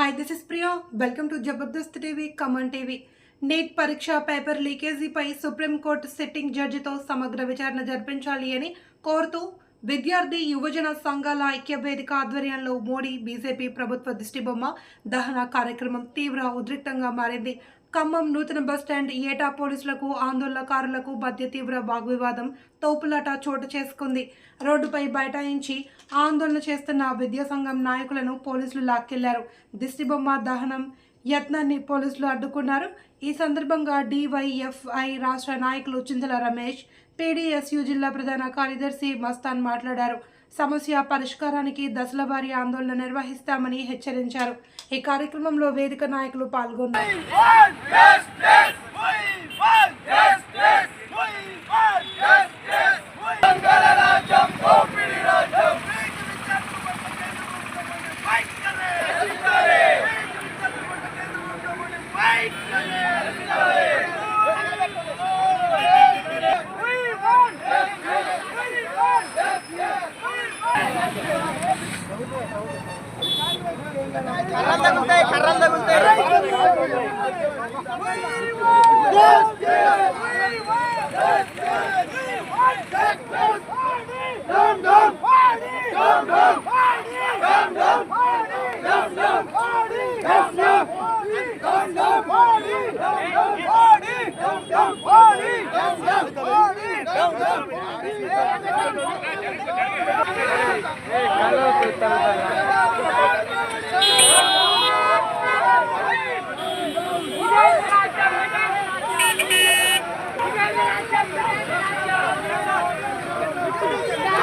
Hi this is Priya welcome to Jabardasth TV come on TV NEET పరీక్ష paper లీకేజీపై supreme court sitting జడ్జితో సమగ్ర విచారణ జరిపించాలి అని కోరుతూ విద్యార్థి యువజన సంఘాల ఐక్య వేదిక ఆధ్వర్యంలో మోడీ బీజేపీ ప్రభుత్వ దిష్టిబొమ్మ దహన కార్యక్రమం తీవ్ర ఉద్రిక్తంగా మారింది. ఖమ్మం నూతన బస్టాండ్ ఏటా పోలీసులకు ఆందోళనకారులకు మధ్య తీవ్ర వాగ్వివాదం తోపులాట చోటు చేసుకుంది. రోడ్డుపై బైఠాయించి ఆందోళన చేస్తున్న విద్యాసంఘం నాయకులను పోలీసులు లాక్కెళ్ళారు. దిష్టిబొమ్మ దహనం యత్నాన్ని పోలీసులు అడ్డుకున్నారు. ఈ సందర్భంగా డివైఎఫ్ఐ రాష్ట్ర నాయకులు చింతల రమేష్ పీడీఎస్యు జిల్లా ప్రధాన కార్యదర్శి మస్తాన్ మాట్లాడారు. సమస్య పరిష్కారానికి దశల వారీ ఆందోళన నిర్వహిస్తామని హెచ్చరించారు. ఈ కార్యక్రమంలో వేదిక నాయకులు పాల్గొన్నారు. కర్రలు Hey, hello, Kutalbala.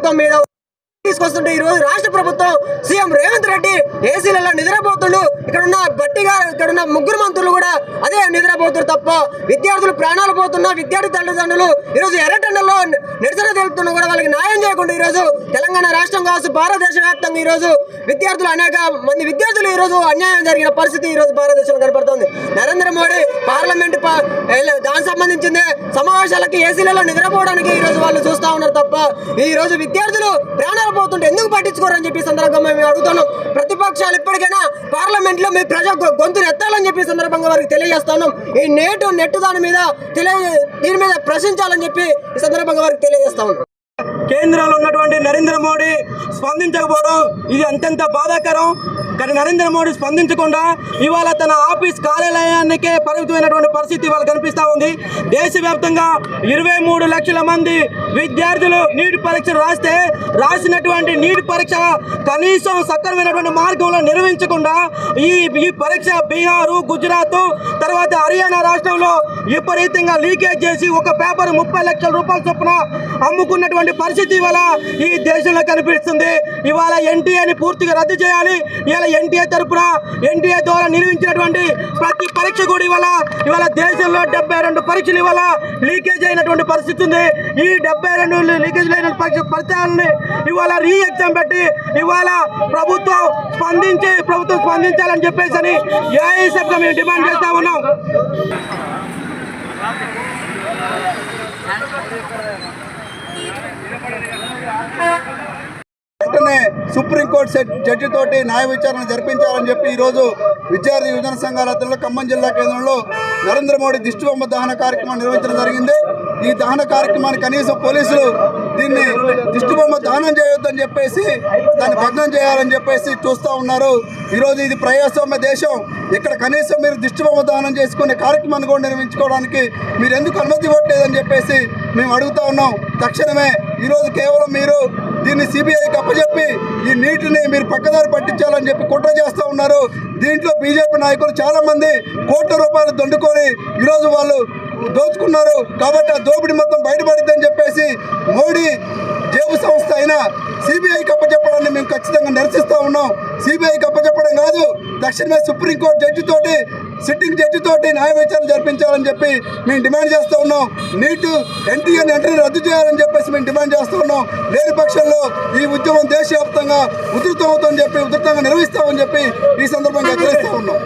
ప్రభుత్వం మీద తీసుకొస్తుంటే ఈ రోజు రాష్ట్ర ప్రభుత్వం సీఎం రేవంత్ రెడ్డి ఏసీలలో నిద్రపోతుండు. ఇక్కడ ఉన్న బట్టి ఇక్కడ ఉన్న ముగ్గురు మంత్రులు కూడా అదే నిద్రపోతున్నారు తప్ప విద్యార్థులు ప్రాణాలు పోతున్నా విద్యార్థి తల్లిదండ్రులు ఈరోజు ఎర్రటెండలో నిరసన తెలుపుతున్నా కూడా వాళ్ళకి న్యాయం చేయకుండా ఈరోజు తెలంగాణ రాష్ట్రం కావచ్చు భారతదేశ వ్యాప్తంగా ఈరోజు విద్యార్థులు అనేక మంది విద్యార్థులు ఈరోజు అన్యాయం జరిగిన పరిస్థితి ఈరోజు భారతదేశంలో కనపడుతుంది. నరేంద్ర మోడీ పార్లమెంట్ దానికి సంబంధించింది సమావేశాలకి ఏసీలలో నిద్రపోవడానికి ఈరోజు వాళ్ళు చూస్తా ఉన్నారు తప్ప ఈ రోజు విద్యార్థులు ప్రాణాలు పోతుంటే ఎందుకు పట్టించుకోరని చెప్పి సందర్భంగా మేము అడుగుతున్నాం. ప్రతిపక్షాలు ఇప్పటికైనా పార్లమెంట్లో మీ ప్రజా గొ- గొంతును ఎత్తాలని చెప్పి సందర్భంగా వారికి తెలియజేస్తున్నాం. ఈ నేటు నెట్ దాని మీద తెలియ దీని మీద ప్రశ్నించాలని చెప్పి ఈ సందర్భంగా వారికి తెలియజేస్తా ఉన్నాం. కేంద్రంలో ఉన్నటువంటి నరేంద్ర మోడీ స్పందించకపోవడం ఇది అత్యంత బాధాకరం. కానీ నరేంద్ర మోడీ స్పందించకుండా ఇవాళ తన ఆఫీస్ కార్యాలయానికే పరిమితమైనటువంటి పరిస్థితి ఇవాళ కనిపిస్తూ ఉంది. దేశవ్యాప్తంగా ఇరవై మూడు లక్షల మంది విద్యార్థులు నీట్ పరీక్ష రాస్తే రాసినటువంటి నీట్ పరీక్ష కనీసం సక్రమైనటువంటి మార్గంలో నిర్వహించకుండా ఈ ఈ పరీక్ష బీహారు గుజరాత్ తర్వాత హర్యానా రాష్ట్రంలో విపరీతంగా లీకేజ్ చేసి ఒక పేపర్ ముప్పై లక్షల రూపాయల చొప్పున అమ్ముకున్నటువంటి పరిస్థితి ఇవాళ ఈ దేశంలో కనిపిస్తుంది. ఇవాళ ఎన్టీఏని పూర్తిగా రద్దు చేయాలి. ఇవాళ ఎన్టీఏ తరఫున ఎన్టీఏ ద్వారా నిర్వహించినటువంటి ప్రతి పరీక్ష కూడా ఇవాళ ఇవాళ దేశంలో డెబ్బై రెండు పరీక్షలు ఇవాళ లీకేజ్ అయినటువంటి పరిస్థితి ఉంది. ఈ డెబ్బై రెండు లీకేజ్ అయిన పరీక్ష ఫలితాలని ఇవాళ రీ ఎగ్జామ్ పెట్టి ఇవాళ ప్రభుత్వం స్పందించి ప్రభుత్వం స్పందించాలని చెప్పేసి అని ఏఐసీఎఫ్గా మేము డిమాండ్ చేస్తా ఉన్నాం. వెంటనే సుప్రీం సుప్రీంకోర్టు సెట్ జడ్జి తోటి న్యాయ విచారణ జరిపించాలని చెప్పి ఈరోజు విద్యార్థి యువజన సంఘాల అతను ఖమ్మం జిల్లా కేంద్రంలో నరేంద్ర మోడీ దిష్టిబొమ్మ దహన కార్యక్రమం నిర్వహించడం జరిగింది. ఈ దహన కార్యక్రమాన్ని కనీసం పోలీసులు దీన్ని దిష్టిబొమ్మ దానం చేయొద్దని చెప్పేసి దాన్ని భగ్నం చేయాలని చెప్పేసి చూస్తూ ఉన్నారు. ఈరోజు ఇది ప్రజాస్వామ్య దేశం. ఇక్కడ కనీసం మీరు దిష్టిబొమ్మ దానం చేసుకునే కార్యక్రమాన్ని కూడా నిర్మించుకోవడానికి మీరు ఎందుకు అనుమతి ఇవ్వట్లేదని చెప్పేసి మేము అడుగుతా ఉన్నాం. తక్షణమే ఈరోజు కేవలం మీరు దీన్ని సిబిఐకి అప్పచెప్పి ఈ నీటిని మీరు పక్కదారి పట్టించాలని చెప్పి కుట్ర చేస్తూ ఉన్నారు. దీంట్లో బీజేపీ నాయకులు చాలామంది కోట్ల రూపాయలు దండుకొని ఈరోజు వాళ్ళు దోచుకున్నారు. కాబట్టి ఆ దోపిడీ మొత్తం బయటపడిద్దని చెప్పేసి మోడీ జేబు సంస్థ అయిన సిబిఐకి అప్పచెప్పడాన్ని మేము ఖచ్చితంగా నిరసిస్తూ ఉన్నాం. సిబిఐకి అప్పచెప్పడం కాదు తక్షణమే సుప్రీంకోర్టు జడ్జి తోటి సిట్టింగ్ జడ్జి తోటి న్యాయ విచారణ జరిపించాలని చెప్పి మేము డిమాండ్ చేస్తూ ఉన్నాం. నీటు ఎన్టీఎన్ ఎంట్రీ రద్దు చేయాలని చెప్పేసి మేము డిమాండ్ చేస్తూ ఉన్నాం. లేని పక్షంలో ఈ ఉద్యమం దేశవ్యాప్తంగా ఉధృతం అవుతుందని చెప్పి ఉధృతంగా నిర్వహిస్తామని చెప్పి ఈ సందర్భంగా హెచ్చరిస్తూ ఉన్నాం.